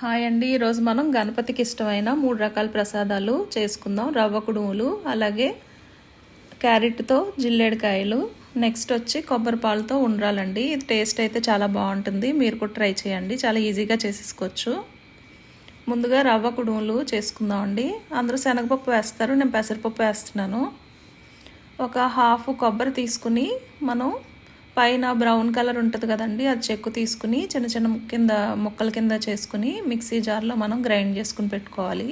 Hi అండి. ఈరోజు మనం గణపతికి ఇష్టమైన మూడు రకాల ప్రసాదాలు చేసుకుందాం. రవ్వ కుడుములు అలాగే క్యారెట్తో జిల్లేడికాయలు నెక్స్ట్ వచ్చి కొబ్బరి పాలతో ఉండాలండి ఇది టేస్ట్ అయితే చాలా బాగుంటుంది. మీరు కూడా ట్రై చేయండి. చాలా ఈజీగా చేసేసుకోవచ్చు. ముందుగా రవ్వ కుడుములు చేసుకుందామండి అందరూ శనగపప్పు వేస్తారు. నేను పెసరపప్పు వేస్తున్నాను. ఒక హాఫ్ కొబ్బరి తీసుకుని మనం పైన బ్రౌన్ కలర్ ఉంటుంది కదండి అది చెక్కు తీసుకుని చిన్న చిన్న కింద ముక్కల కింద చేసుకుని మిక్సీ జార్లో మనం గ్రైండ్ చేసుకుని పెట్టుకోవాలి.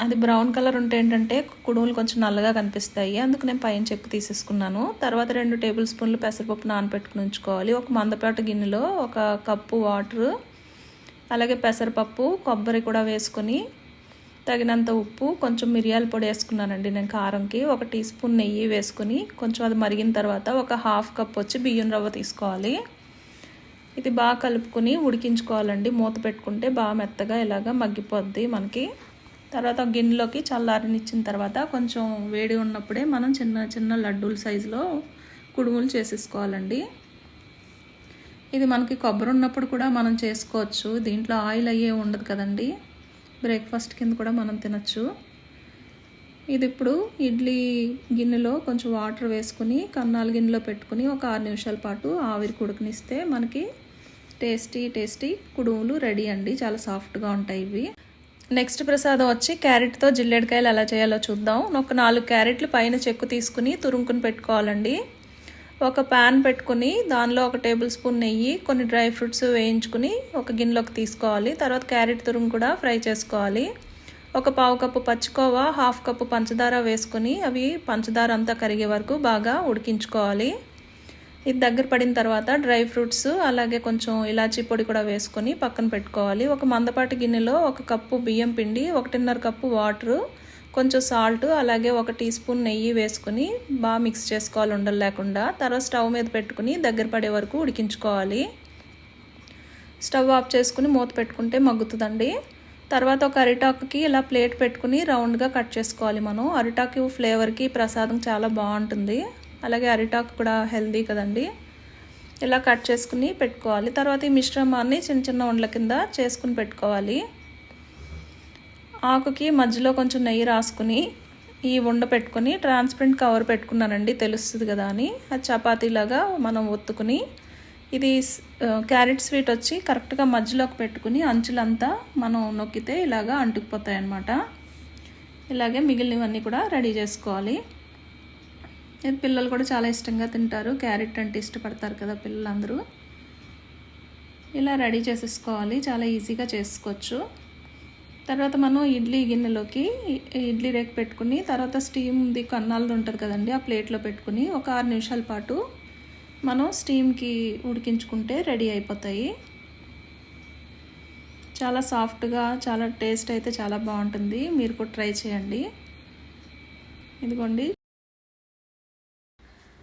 అది బ్రౌన్ కలర్ ఉంటే ఏంటంటే కుడుములు కొంచెం నల్లగా కనిపిస్తాయి. అందుకు నేను పైన చెక్కు తీసేసుకున్నాను. తర్వాత రెండు టేబుల్ స్పూన్లు పెసరపప్పు నానబెట్టుకుని ఉంచుకోవాలి. ఒక మందపాటు గిన్నెలో ఒక కప్పు వాటరు అలాగే పెసరపప్పు కొబ్బరి కూడా వేసుకొని తగినంత ఉప్పు కొంచెం మిరియాల పొడి వేసుకున్నానండి నేను కారంకి. ఒక టీ స్పూన్ నెయ్యి వేసుకుని కొంచెం అది మరిగిన తర్వాత ఒక హాఫ్ కప్ వచ్చి బియ్యం రవ్వ తీసుకోవాలి. ఇది బాగా కలుపుకొని ఉడికించుకోవాలండి. మూత పెట్టుకుంటే బాగా మెత్తగా ఇలాగ మగ్గిపోద్ది మనకి. తర్వాత గిన్నెలోకి చల్లారనిచ్చిన తర్వాత కొంచెం వేడి ఉన్నప్పుడే మనం చిన్న చిన్న లడ్డూల సైజులో కుడుములు చేసేసుకోవాలండి. ఇది మనకి కొబ్బరి ఉన్నప్పుడు కూడా మనం చేసుకోవచ్చు. దీంట్లో ఆయిల్ అయ్యే ఉండదు కదండి. బ్రేక్ఫాస్ట్ కింద కూడా మనం తినచ్చు. ఇది ఇప్పుడు ఇడ్లీ గిన్నెలో కొంచెం వాటర్ వేసుకుని కన్నాల గిన్నెలో పెట్టుకుని ఒక ఆరు నిమిషాల పాటు ఆవిరి కుడుకునిస్తే మనకి టేస్టీ టేస్టీ కుడుములు రెడీ అండి. చాలా సాఫ్ట్గా ఉంటాయి ఇవి. నెక్స్ట్ ప్రసాదం వచ్చి క్యారెట్తో జిల్లెడకాయలు ఎలా చేయాలో చూద్దాం. ఒక నాలుగు క్యారెట్లు పైన చెక్కు తీసుకుని తురుముకుని పెట్టుకోవాలండి. ఒక ప్యాన్ పెట్టుకుని దానిలో ఒక టేబుల్ స్పూన్ నెయ్యి కొన్ని డ్రై ఫ్రూట్స్ వేయించుకుని ఒక గిన్నెలోకి తీసుకోవాలి. తర్వాత క్యారెట్ తురుము కూడా ఫ్రై చేసుకోవాలి. ఒక పావు కప్పు పచ్చికోవా హాఫ్ కప్పు పంచదార వేసుకుని అవి పంచదార అంతా కరిగే వరకు బాగా ఉడికించుకోవాలి. ఇది దగ్గర పడిన తర్వాత డ్రై ఫ్రూట్స్ అలాగే కొంచెం ఇలాచీ పొడి కూడా వేసుకొని పక్కన పెట్టుకోవాలి. ఒక మందపాటి గిన్నెలో ఒక కప్పు బియ్యం పిండి ఒకటిన్నర కప్పు వాటరు కొంచెం సాల్ట్ అలాగే ఒక టీ స్పూన్ నెయ్యి వేసుకుని బాగా మిక్స్ చేసుకోవాలి ఉండలు లేకుండా. తర్వాత స్టవ్ మీద పెట్టుకుని దగ్గర పడే వరకు ఉడికించుకోవాలి. స్టవ్ ఆఫ్ చేసుకుని మూత పెట్టుకుంటే మగ్గుతుందండి. తర్వాత ఒక అరిటాకుకి ఇలా ప్లేట్ పెట్టుకుని రౌండ్గా కట్ చేసుకోవాలి మనం. అరిటాకు ఫ్లేవర్కి ప్రసాదం చాలా బాగుంటుంది. అలాగే అరిటాకు కూడా హెల్దీ కదండి. ఇలా కట్ చేసుకుని పెట్టుకోవాలి. తర్వాత ఈ మిశ్రమాన్ని చిన్న చిన్న వండ్ల కింద చేసుకుని పెట్టుకోవాలి. ఆకుకి మధ్యలో కొంచెం నెయ్యి రాసుకుని ఈ ఉండ పెట్టుకొని ట్రాన్స్పరెంట్ కవర్ పెట్టుకున్నానండి తెలుస్తుంది కదా అని. అది చపాతీలాగా మనం ఒత్తుకుని ఇది క్యారెట్ స్వీట్ వచ్చి కరెక్ట్గా మధ్యలోకి పెట్టుకుని అంచులంతా మనం నొక్కితే ఇలాగా అంటుకుపోతాయి అన్నమాట ఇలాగే మిగిలినవన్నీ కూడా రెడీ చేసుకోవాలి. ఇది పిల్లలు కూడా చాలా ఇష్టంగా తింటారు. క్యారెట్ అంటే ఇష్టపడతారు కదా పిల్లలందరూ. ఇలా రెడీ చేసేసుకోవాలి. చాలా ఈజీగా చేసుకోవచ్చు. తర్వాత మనం ఇడ్లీ గిన్నెలోకి ఇడ్లీ రేక్ పెట్టుకుని తర్వాత స్టీమ్ది కన్నాలది ఉంటుంది కదండి ఆ ప్లేట్లో పెట్టుకుని ఒక ఆరు నిమిషాల పాటు మనం స్టీమ్కి ఉడికించుకుంటే రెడీ అయిపోతాయి. చాలా సాఫ్ట్గా చాలా టేస్ట్ అయితే చాలా బాగుంటుంది. మీరు కూడా ట్రై చేయండి. ఇదిగోండి.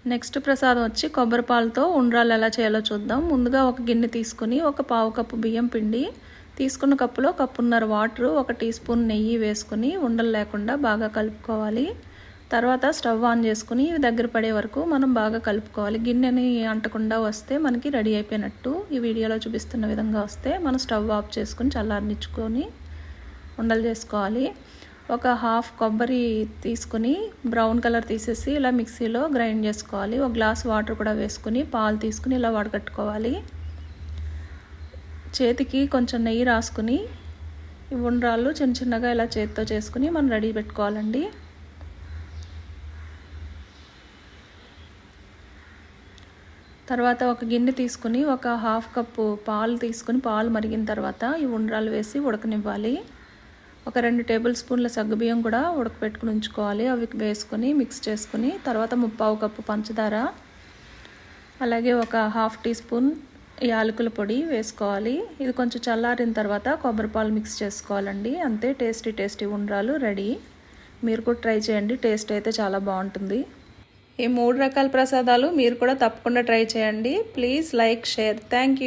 నెక్స్ట్ ప్రసాదం వచ్చి కొబ్బరి పాలతో ఉండ్రాలు ఎలా చేయాలో చూద్దాం. ముందుగా ఒక గిన్నె తీసుకొని ఒక పావు కప్పు బియ్యం పిండి తీసుకున్న కప్పులో కప్పున్నర వాటర్ ఒక టీ స్పూన్ నెయ్యి వేసుకుని ఉండలు లేకుండా బాగా కలుపుకోవాలి. తర్వాత స్టవ్ ఆన్ చేసుకుని దగ్గర పడే వరకు మనం బాగా కలుపుకోవాలి. గిన్నెని అంటకుండా వస్తే మనకి రెడీ అయిపోయినట్టు ఈ వీడియోలో చూపిస్తున్న విధంగా వస్తే మనం స్టవ్ ఆఫ్ చేసుకుని చల్లారనిచ్చుకొని ఉండలు చేసుకోవాలి. ఒక హాఫ్ కొబ్బరి తీసుకుని బ్రౌన్ కలర్ తీసేసి ఇలా మిక్సీలో గ్రైండ్ చేసుకోవాలి. ఒక గ్లాస్ వాటర్ కూడా వేసుకుని పాలు తీసుకుని ఇలా వడగట్టుకోవాలి చేతికి కొంచెం నెయ్యి రాసుకుని ఈ ఉండ్రాళ్ళు చిన్న చిన్నగా ఇలా చేతితో చేసుకుని మనం రెడీ పెట్టుకోవాలండి. తర్వాత ఒక గిన్నె తీసుకుని ఒక హాఫ్ కప్పు పాలు తీసుకుని పాలు మరిగిన తర్వాత ఈ ఉండ్రాలు వేసి ఉడకనివ్వాలి. ఒక రెండు టేబుల్ స్పూన్ల సగ్గుబియ్యం కూడా ఉడకపెట్టుకుని ఉంచుకోవాలి. అవి వేసుకొని మిక్స్ చేసుకుని తర్వాత ముప్పావు కప్పు పంచదార అలాగే ఒక హాఫ్ టీ స్పూన్ యాలకుల పొడి వేసుకోవాలి. ఇది కొంచెం చల్లారిన తర్వాత కొబ్బరి పాలు మిక్స్ చేసుకోవాలండి. అంతే టేస్టీ టేస్టీ ఉండ్రాలు రెడీ. మీరు కూడా ట్రై చేయండి టేస్ట్ అయితే చాలా బాగుంటుంది. ఈ మూడు రకాల ప్రసాదాలు మీరు కూడా తప్పకుండా ట్రై చేయండి. Please like share. థ్యాంక్